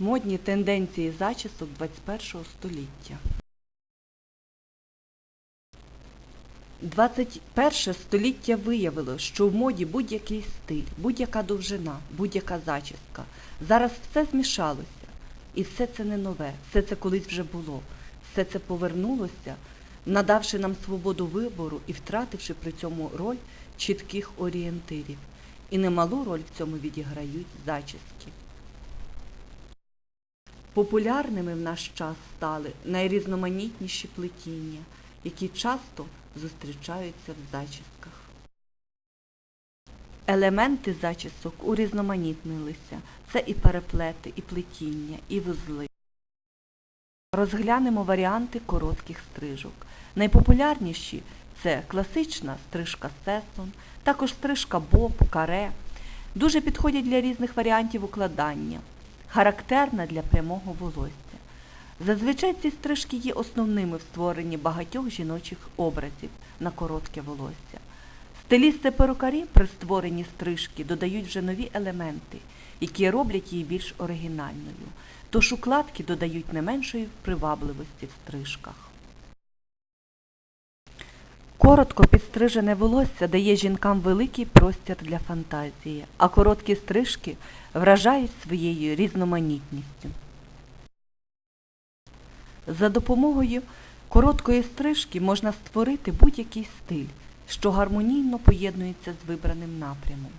Модні тенденції зачісок 21 століття. 21 століття виявило, що в моді будь-який стиль, будь-яка довжина, будь-яка зачіска. Зараз все змішалося. І все це не нове, все це колись вже було. Все це повернулося, надавши нам свободу вибору і втративши при цьому роль чітких орієнтирів. І немалу роль в цьому відіграють зачіски. Популярними в наш час стали найрізноманітніші плетіння, які часто зустрічаються в зачісках. Елементи зачісок урізноманітнилися. Це і переплети, і плетіння, і вузли. Розглянемо варіанти коротких стрижок. Найпопулярніші це класична стрижка сесон, також стрижка боб, каре. Дуже підходять для різних варіантів укладання, характерна для прямого волосся. Зазвичай ці стрижки є основними в створенні багатьох жіночих образів на коротке волосся. Стилісти перукарі при створенні стрижки додають вже нові елементи, які роблять її більш оригінальною, тож укладки додають не меншої привабливості в стрижках. Коротко підстрижене волосся дає жінкам великий простір для фантазії, а короткі стрижки вражають своєю різноманітністю. За допомогою короткої стрижки можна створити будь-який стиль, що гармонійно поєднується з вибраним напрямом.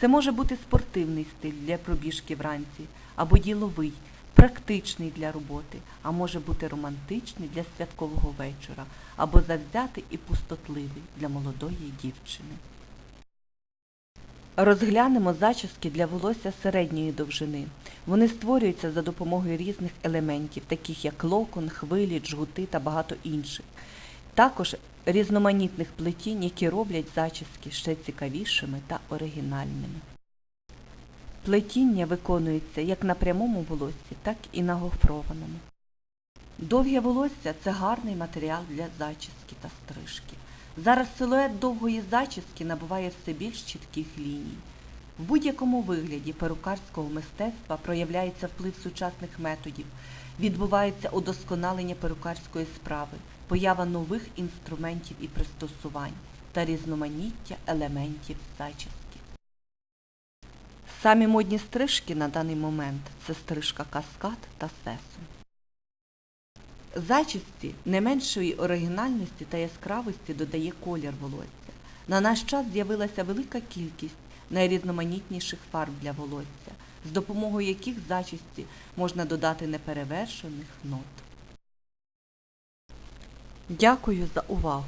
Це може бути спортивний стиль для пробіжки вранці, або діловий, практичний для роботи, а може бути романтичний для святкового вечора, або завзятий і пустотливий для молодої дівчини. Розглянемо зачіски для волосся середньої довжини. Вони створюються за допомогою різних елементів, таких як локон, хвилі, джгути та багато інших. Також різноманітних плетінь, які роблять зачіски ще цікавішими та оригінальними. Плетіння виконується як на прямому волоссі, так і на гофрованому. Довге волосся це гарний матеріал для зачіски та стрижки. Зараз силует довгої зачіски набуває все більш чітких ліній. В будь-якому вигляді перукарського мистецтва проявляється вплив сучасних методів, відбувається удосконалення перукарської справи, поява нових інструментів і пристосувань та різноманіття елементів зачіски. Самі модні стрижки на даний момент це стрижка каскад та сесун. Зачісті не меншої оригінальності та яскравості додає колір волосся. На наш час з'явилася велика кількість найрізноманітніших фарб для волосся, з допомогою яких зачісті можна додати неперевершених нот. Дякую за увагу!